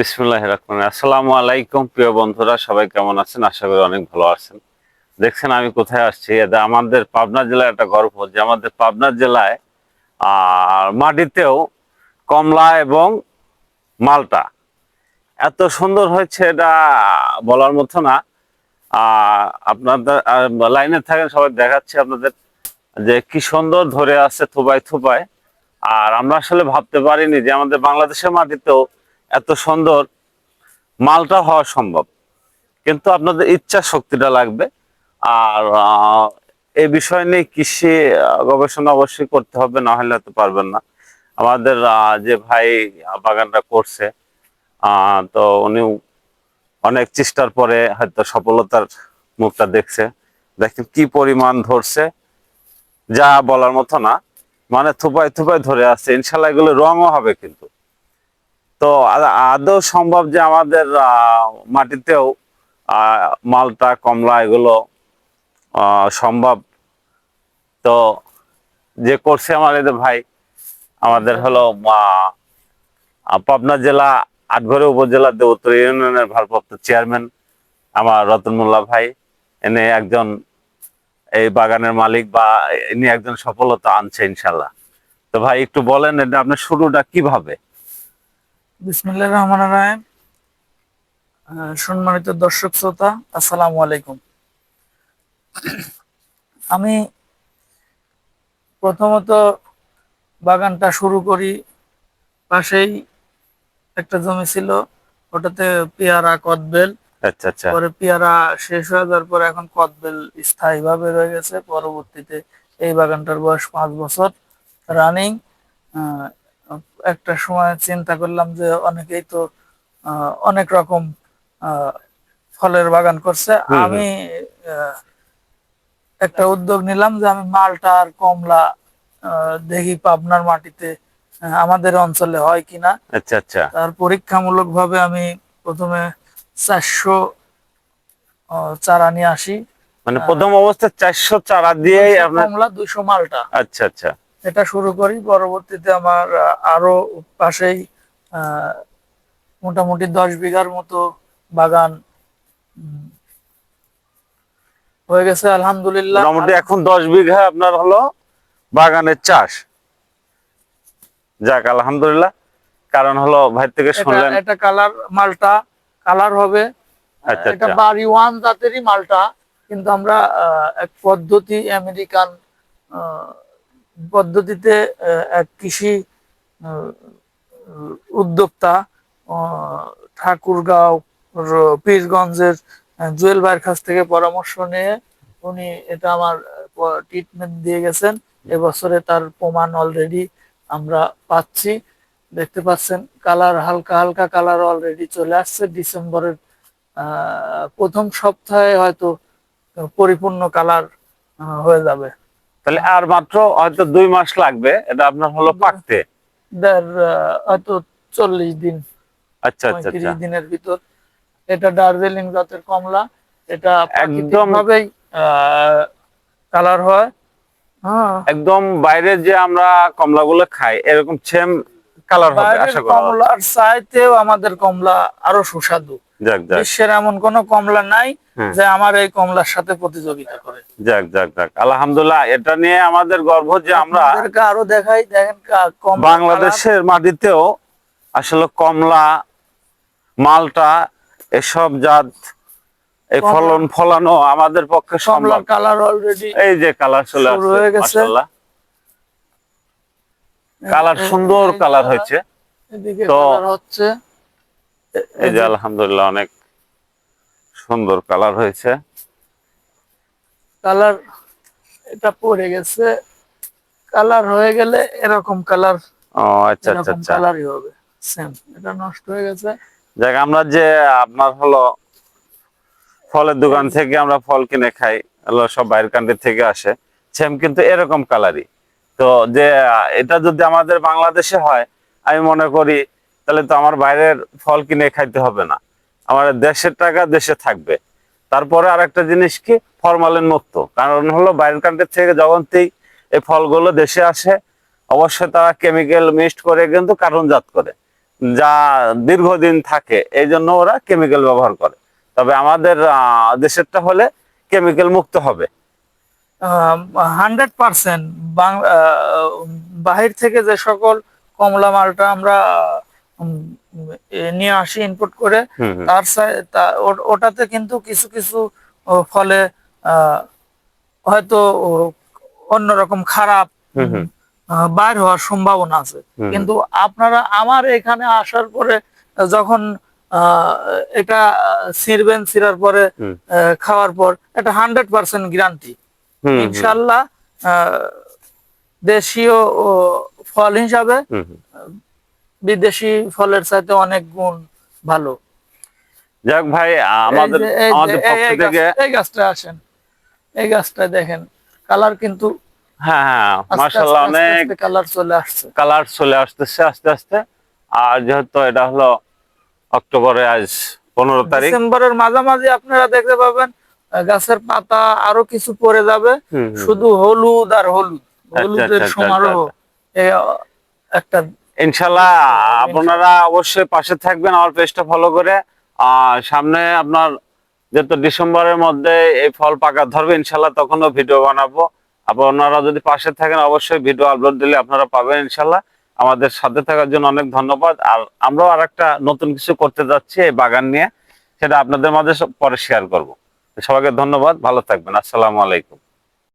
বিসমুল্লাহ রহমান আসসালামু আলাইকুম, প্রিয় বন্ধুরা, সবাই কেমন আছেন? আশা করি অনেক ভালো আছেন। দেখছেন আমি কোথায় আসছি? এটা আমাদের পাবনা জেলার একটা গর্ব যে আমাদের পাবনা জেলায় আর মাটিতেও কমলা এবং মালটা। এত সুন্দর হয়েছে এটা বলার মতো না। আপনাদের লাইনে থাকেন, সবাই দেখাচ্ছে আপনাদের যে কি সুন্দর ধরে আছে থুবাই থুবাই আর আমরা আসলে ভাবতে পারিনি যে আমাদের বাংলাদেশের মাটিতেও এত সুন্দর মালটা হওয়া সম্ভব। কিন্তু আপনাদের ইচ্ছা শক্তিটা লাগবে। আর এই বিষয় নিয়ে কৃষি গবেষণা অবশ্যই করতে হবে, না হলে তো পারবেন না। আমাদের যে ভাই বাগানটা করছে তো উনি অনেক চেষ্টার পরে হয়তো সফলতার মুখটা দেখছে। দেখেন কি পরিমাণ ধরছে। যা বলার মতো না। মানে থুপায় থুপায় ধরে আছে। ইনশাল্লাহ এগুলো রঙও হবে কিন্তু। তো আদৌ সম্ভব যে আমাদের মাটিতেও মালটা, কমলা এগুলো সম্ভব? তো যে করছে এই ভাই, আমাদের হলো পাবনা জেলা, আটঘরে উপজেলা দেবতর ইউনিয়নের ভারপ্রাপ্ত চেয়ারম্যান আমার রতন মোল্লা ভাই। এনে একজন এই বাগানের মালিক বা ইনি একজন সফলতা আনছে ইনশাল্লাহ। তো ভাই, একটু বলেন এটা আপনার শুরুটা কীভাবে? বিসমিল্লাহ রহমান রাহিম। আহ, সম্মানিত দর্শক শ্রোতা আসসালামু আলাইকুম। আমি প্রথমত বাগানটা শুরু করি পাশেই একটা জমি ছিল ওটাতে পেয়ারা কদবেল। আচ্ছা আচ্ছা। পরে পেয়ারা শেষ হয়ে যাওয়ার পর এখন কদবেল স্থায়ীভাবে রয়ে গেছে। পরবর্তীতে এই বাগানটার বয়স পাঁচ বছর। রানিং একটা সময় চিন্তা করলাম যে অনেকেই তো অনেক রকম আহ, ফলের বাগান করছে। আমি একটা উদ্যোগ নিলাম যে আমি মালটা আর কমলা দেখি পাবনার মাটিতে আমাদের অঞ্চলে হয় কিনা। আচ্ছা আচ্ছা। তার পরীক্ষামূলক ভাবে আমি প্রথমে চারশো চারা নিয়ে আসি। মানে প্রথম অবস্থায় চারশো চারা দিয়ে কমলা দুইশো মালটা। আচ্ছা আচ্ছা। এটা শুরু করি। পরবর্তীতে আমার আরও পাশেই আহ, মোটামুটি দশ বিঘার মতো বাগান হয়ে গেছে আলহামদুলিল্লাহ। মোটামুটি এখন দশ বিঘা আপনার হলো বাগানের চাষ। যাক আলহামদুলিল্লাহ। কারণ হলো ভাই থেকে শুনলেন। এটা কালার মালটা কালার হবে। আচ্ছা এটা আচ্ছা। বাড়ি ওয়ান জাতেরই মালটা। কিন্তু আমরা এক পদ্ধতি আমেরিকান আহ, পদ্ধতিতে এক কৃষি উদ্যোক্তা ঠাকুরগাঁও পীরগঞ্জের জুয়েল ভাইয়ের কাছ থেকে পরামর্শ নিয়ে উনি এটা আমার ট্রিটমেন্ট দিয়ে গেছেন। এবছরে তার প্রমাণ অলরেডি আমরা পাচ্ছি। দেখতে পাচ্ছেন, কালার হালকা হালকা কালার অলরেডি চলে আসছে। ডিসেম্বরের প্রথম সপ্তাহে হয়তো পরিপূর্ণ কালার হয়ে যাবে। তাহলে আর মাত্র হয়তো দুই মাস লাগবে এটা আপনার হলো পাকতে হয়তো চল্লিশ দিন আচ্ছা আচ্ছা আচ্ছা। দিনের ভিতর। এটা দার্জিলিং জাতের কমলা এটা একদম- ভাবেই কালার হয়। হ্যাঁ। একদম বাইরে যে আমরা কমলাগুলো খাই এরকম সেম কালার হবে আশা করা। কমলার চাইতেও আমাদের কমলা আরও সুস্বাদু। বিশ্বের এমন কোন কমলা নাই হ্যাঁ। যে আমার এই কমলার সাথে প্রতিযোগিতা করে। যাক যাক যাক। আলহামদুলিল্লাহ এটা নিয়ে আমাদের গর্ব যে আমরা আরও দেখাই দেখেন বাংলাদেশের মাটিতেও আসলে কমলা মালটা এসব জাত এই ফলন ফলানো আমাদের পক্ষে সম্ভব। কালার অলরেডি এই যে কালার চলে আসছে কালার সুন্দর কালার হয়েছে। তো- হচ্ছে। এই যে আলহামদুলিল্লাহ অনেক সুন্দর কালার হয়েছে। কালার এটা পড়ে গেছে। কালার হয়ে গেলে এরকম কালার ও আচ্ছা আচ্ছা আচ্ছা। কালারই হবে। সেম এটা নষ্ট হয়ে গেছে। যাক আমরা যে আপনার হলো ফলের দোকান থেকে আমরা ফল কিনে খাই হলো সব বাইরের কান্ট্রি থেকে আসে সেম কিন্তু এরকম কালারই। তো যে এটা যদি আমাদের বাংলাদেশে হয় আমি মনে করি তাহলে তো আমার বাইরের ফল কিনে খাইতে হবে না। আমার দেশের টাকা দেশে থাকবে। তারপরে আর একটা জিনিস কি? ফরমালিন মুক্ত। কারণ হলো বাইরের কান্ট্রি থেকে যখনই এই ফলগুলো দেশে আসে, অবশ্যই তারা কেমিক্যাল মিক্সড করে কিন্তু কার্বনজাত করে। যা দীর্ঘদিন থাকে এই জন্য ওরা কেমিক্যাল ব্যবহার করে। তবে আমাদের দেশেরটা হলে কেমিক্যাল মুক্ত হবে। হান্ড্রেড পার্সেন্ট বাহির থেকে যে সকল কমলা মালটা আমরা নিয়ে আসি ইনপুট করে। তার ওটাতে কিন্তু কিছু কিছু ফলে হয়তো অন্যরকম খারাপ বাইর হওয়ার সম্ভাবনা আছে কিন্তু আপনারা আমার এখানে আসার পরে যখন আহ, এটা ছিঁড়বেন ছিঁড়ার পরে খাওয়ার পর এটা হান্ড্রেড পার্সেন্ট গ্যারান্টি। ইনশাল্লাহ আহ, দেশীয় ফল হিসাবে। বিদেশি ফলের চাইতে অনেক গুণ ভালো। যাক ভাই আমাদের আমাদের পক্ষ থেকে এই গাছটা আসেন। এই গাছটা দেখেন কালার কিন্তু হ্যাঁ হ্যাঁ মার্শাল্লাহ অনেক কালার চলে আসছে। কালার চলে আসতেছে আস্তে আস্তে। আর যেহেতু এটা হলো অক্টোবরে আজ পনেরো তারিখ। ডিসেম্বরের মাঝামাঝি আপনারা দেখতে পাবেন গাছের পাতা আরও কিছু পরে যাবে। শুধু হলুদ আর হলুদ। আচ্ছা, হলুদের আচ্ছা, সমারোহ একটা ইনশাল্লাহ আপনারা অবশ্যই পাশে থাকবেন আমার পেজটা ফলো করে। আর সামনে আপনার যেহেতু ডিসেম্বরের মধ্যে এই ফল পাকা ধরবে ইনশাল্লাহ তখনও ভিডিও বানাবো। আপনারা যদি পাশে থাকেন অবশ্যই ভিডিও আপলোড দিলে আপনারা পাবেন ইনশাল্লাহ আমাদের সাথে থাকার জন্য অনেক ধন্যবাদ। আর আমরাও আর একটা নতুন কিছু করতে যাচ্ছি এই বাগান নিয়ে সেটা আপনাদের মাঝে পরে শেয়ার করব। সবাইকে ধন্যবাদ ভালো থাকবেন। আসসালামু আলাইকুম।